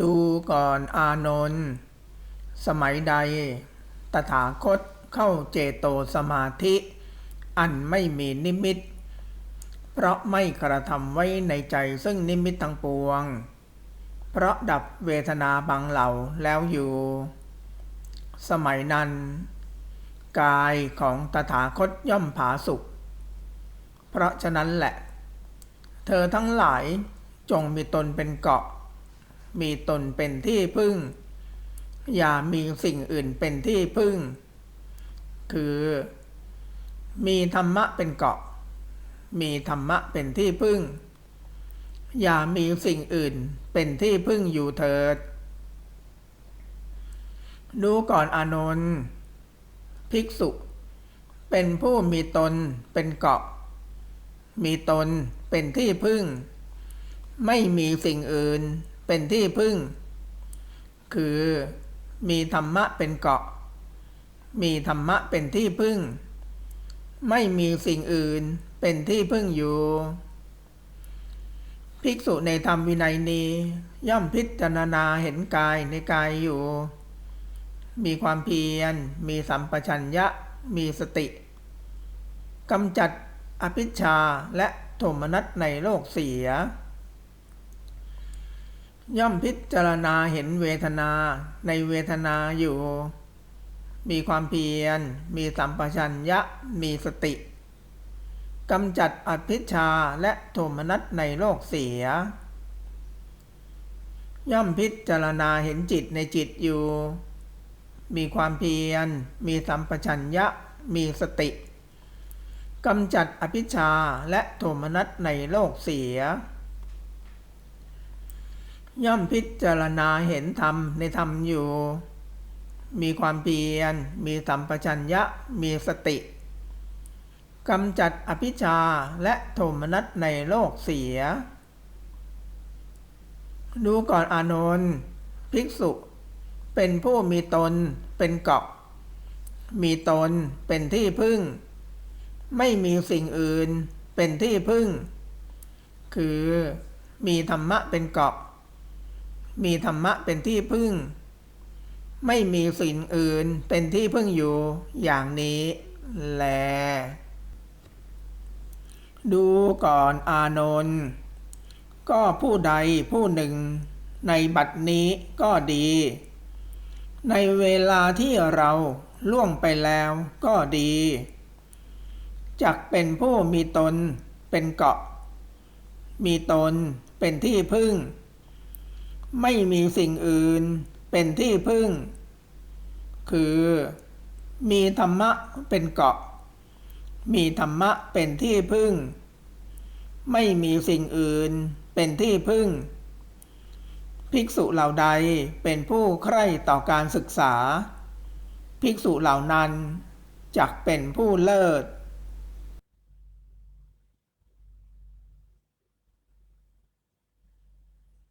ดูก่อนอานนท์สมัยใด ตถาคตเข้าเจโตสมาธิ อันไม่มีนิมิต เพราะไม่กระทำไว้ในใจซึ่งนิมิตทั้งปวง เพราะดับเวทนาบางเหล่าแล้วอยู่ สมัยนั้น กายของตถาคตย่อมผาสุกเพราะฉะนั้นแหละ เธอทั้งหลายจงมีตนเป็นเกาะ มีตนเป็นที่พึ่ง อย่ามีสิ่งอื่นเป็นที่พึ่ง คือ มีธรรมะเป็นเกาะ มีธรรมะเป็นที่พึ่ง อย่ามีสิ่งอื่นเป็นที่พึ่งอยู่เถิด ดูก่อนอานนท์ภิกษุ เป็นผู้มีตนเป็นเกาะ มีตนเป็นที่พึ่ง ไม่มีสิ่งอื่น เป็นที่พึ่ง คือมีธรรมะเป็นเกาะ มีธรรมะเป็นที่พึ่ง ไม่มีสิ่งอื่นเป็นที่พึ่งอยู่ ภิกษุในธรรมวินัยนี้ย่อมพิจารณาเห็นกายในกายอยู่ มีความเพียร มีสัมปชัญญะ มีสติกำจัดอภิชาและโทมนัสในโลกเสีย ย่อมพิจารณาเห็นเวทนาในเวทนาอยู่ มีความเพียร มีสัมปชัญญะ มีสติกำจัดอภิชาและโทมนัสในโลกเสีย ย่อมพิจารณาเห็นจิตในจิตอยู่ มีความเพียร มีสัมปชัญญะ มีสติกำจัดอภิชาและโทมนัสในโลกเสีย ย่อมพิจารณาเห็นธรรมในธรรมอยู่ มีความเพียร มีสัมปชัญญะ มีสติกำจัดอภิชาและโทมนัสในโลกเสีย ดูก่อนอานนท์ภิกษุเป็นผู้มีตนเป็นเกาะ มีตนเป็นที่พึ่ง ไม่มีสิ่งอื่นเป็นที่พึ่ง คือมีธรรมะเป็นเกาะ มีธรรมะเป็นที่พึ่ง ไม่มีสิ่งอื่นเป็นที่พึ่งอยู่อย่างนี้แล ดูก่อนอานนท์ก็ผู้ใดผู้หนึ่งในบัดนี้ก็ดี ในเวลาที่เราล่วงไปแล้วก็ดีจักเป็นผู้มีตนเป็นเกาะ มีตนเป็นที่พึ่ง ไม่มีสิ่งอื่นเป็นที่พึ่ง คือ มีธรรมะเป็นเกาะ มีธรรมะเป็นที่พึ่ง ไม่มีสิ่งอื่นเป็นที่พึ่ง ภิกษุเหล่าใดเป็นผู้ใคร่ต่อการศึกษา ภิกษุเหล่านั้นจักเป็นผู้เลิศ